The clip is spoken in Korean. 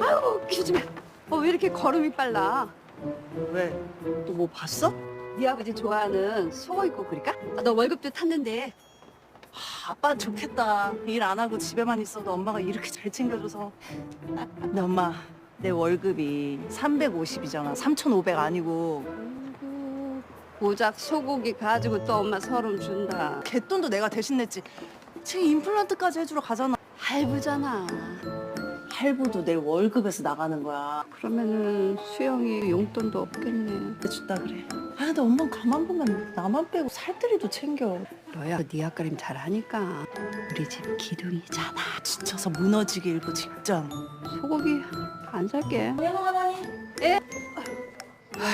아유 기집애. 어, 왜 이렇게 걸음이 빨라? 왜? 또 뭐 봤어? 네 아버지 좋아하는 속옷 입고 그럴까? 아, 너 월급도 탔는데 아, 아빠 좋겠다. 일 안 하고 집에만 있어도 엄마가 이렇게 잘 챙겨줘서. 근데 엄마, 내 월급이 350이잖아. 3,500 아니고. 아이고, 고작 소고기 가지고 또 엄마 서름 준다. 개돈도 내가 대신 냈지. 지금 임플란트까지 해주러 가잖아. 할부잖아. 할부도 내 월급에서 나가는 거야. 그러면은 수영이 용돈도 없겠네. 해줬다 그래. 아, 근데 엄마 가만 보면 나만 빼고 살들이도 챙겨. 너야 네 앞가림 잘하니까 우리 집 기둥이잖아. 지쳐서 무너지기 일보 직전. 소고기 안 살게. 영어 하나니? 예. 지금